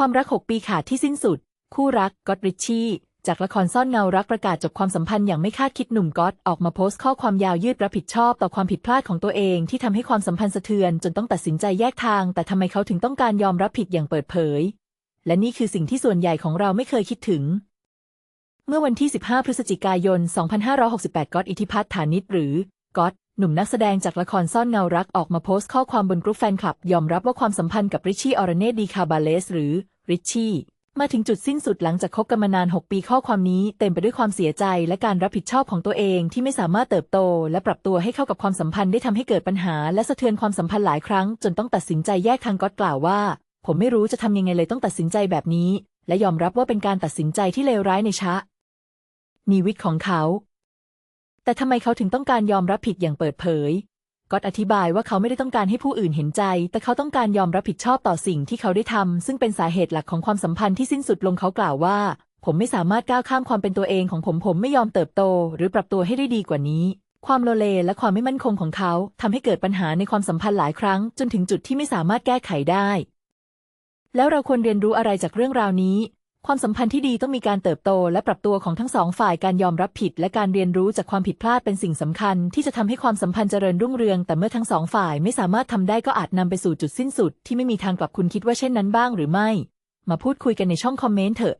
ความรัก 6 ปีขาดที่สิ้นสุด คู่รักก็อตริชชี่ จากละครซ่อนเงารักประกาศจบความสัมพันธ์อย่างไม่คาดคิดหนุ่มก็อตออกมาโพสต์ข้อความยาวยืดรับผิดชอบต่อความผิดพลาดของตัวเองที่ทำให้ความสัมพันธ์สะเทือน จนต้องตัดสินใจแยกทาง แต่ทำไมเขาถึงต้องการยอมรับผิดอย่างเปิดเผย และนี่คือสิ่งที่ส่วนใหญ่ของเราไม่เคยคิดถึง เมื่อวันที่ 15 พฤศจิกายน 2568ก๊อตอิทธิพัฒน์ฐานิตหรือก๊อต หนุ่มนักแสดงจากละครซ่อนเงารักออกมาโพสต์ข้อความบนกรุ๊ปแฟนคลับ ยอมรับว่าความสัมพันธ์กับริชชี่ออรเนตดีคาบาเลสหรือริชชี่มาถึงจุดสิ้นสุดหลังจากคบกันมานาน 6 ปีข้อความนี้เต็มไปด้วยความเสียใจและการรับผิดชอบของตัวเองที่ไม่สามารถเติบโต และปรับตัวให้เข้ากับความสัมพันธ์ได้ทำให้เกิดปัญหา และสะเทือนความสัมพันธ์หลายครั้ง จนต้องตัดสินใจแยกทางก๊อตกล่าวว่า ผมไม่รู้จะทำยังไงเลยต้องตัดสินใจแบบนี้ และยอมรับว่าเป็นการตัดสินใจที่เลวร้ายในชะนีวิตของเขา แต่ทำไมเขาถึงต้องการยอมรับผิดอย่างเปิดเผยก็อตอธิบายว่าเขาไม่ได้ต้องการให้ผู้อื่นเห็นใจ แต่เขาต้องการยอมรับผิดชอบต่อสิ่งที่เขาได้ทำซึ่งเป็นสาเหตุหลักของความสัมพันธ์ที่สิ้นสุดลงเขากล่าวว่า ผมไม่สามารถก้าวข้ามความเป็นตัวเองของผมผมไม่ยอมเติบโต หรือปรับตัวให้ได้ดีกว่านี้ ความโลเลและความไม่มั่นคงของเขาทำให้เกิดปัญหาในความสัมพันธ์หลายครั้ง จนถึงจุดที่ไม่สามารถแก้ไขได้ แล้วเราควรเรียนรู้อะไรจากเรื่องราวนี้ ความสัมพันธ์ที่ดีต้องมีการเติบโตและปรับตัวของทั้งสองฝ่ายการยอมรับผิด และการเรียนรู้จากความผิดพลาดเป็นสิ่งสำคัญ ที่จะทำให้ความสัมพันธ์เจริญรุ่งเรือง แต่เมื่อทั้งสองฝ่ายไม่สามารถทำได้ก็อาจนำไปสู่จุดสิ้นสุด ที่ไม่มีทางกลับคุณคิดว่าเช่นนั้นบ้างหรือไม่ มาพูดคุยกันในช่องคอมเมนต์เถอะ